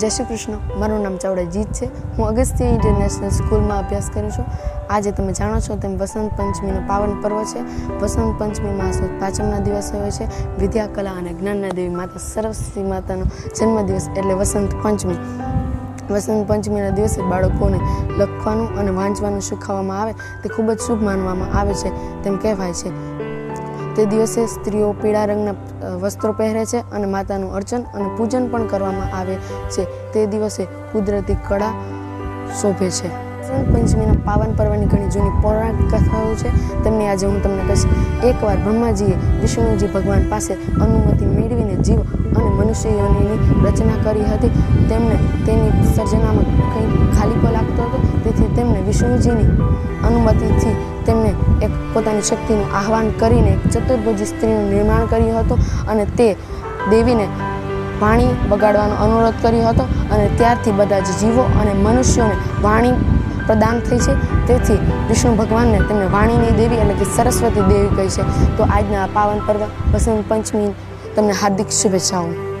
જય શ્રી કૃષ્ણ. મારું નામ ચાવડા જીત છે. હું અગસ્ત્ય ઇન્ટરનેશનલ સ્કૂલમાં અભ્યાસ કરું છું. આજે તમે જાણો છો તેમ વસંત પંચમીનો પાવન પર્વ છે. વસંત પંચમીમાં સુદ પાંચમના દિવસે હોય છે. વિદ્યા, કલા અને જ્ઞાનના દેવી માતા સરસ્વતી માતાનો જન્મદિવસ એટલે વસંત પંચમી. વસંત પંચમીના દિવસે બાળકોને લખવાનું અને વાંચવાનું શીખવવામાં આવે તે ખૂબ જ શુભ માનવામાં આવે છે તેમ કહેવાય છે. તે દિવસે સ્ત્રીઓ પીળા રંગના વસ્ત્રો પહેરે છે અને માતાનું અર્ચન અને પૂજન પણ કરવામાં આવે છે. તે દિવસે કુદરતી કળા શોભે છે. વસંત પંચમીના પાવન પર્વની ઘણી જૂની પૌરાણિક કથાઓ છે. તેમની આજે હું તમને કહીશ, એકવાર બ્રહ્માજીએ વિષ્ણુજી ભગવાન પાસે અનુમતિ મેળવીને જીવ અને મનુષ્ય રચના કરી હતી. તેમણે તેની સર્જનામાં કંઈ તેમણે વિષ્ણુજીની અનુમતિથી તેમને એક પોતાની શક્તિનું આહવાન કરીને એક ચતુર્ભુજી સ્ત્રીનું નિર્માણ કર્યું હતું અને તે દેવીને વાણી બગાડવાનો અનુરોધ કર્યો હતો અને ત્યારથી બધા જ જીવો અને મનુષ્યોને વાણી પ્રદાન થઈ છે. તેથી વિષ્ણુ ભગવાનને તેમને વાણીની દેવી એટલે કે સરસ્વતી દેવી કહી છે. તો આજના પાવન પર્વ, વસંત પંચમી તમને હાર્દિક શુભેચ્છાઓ.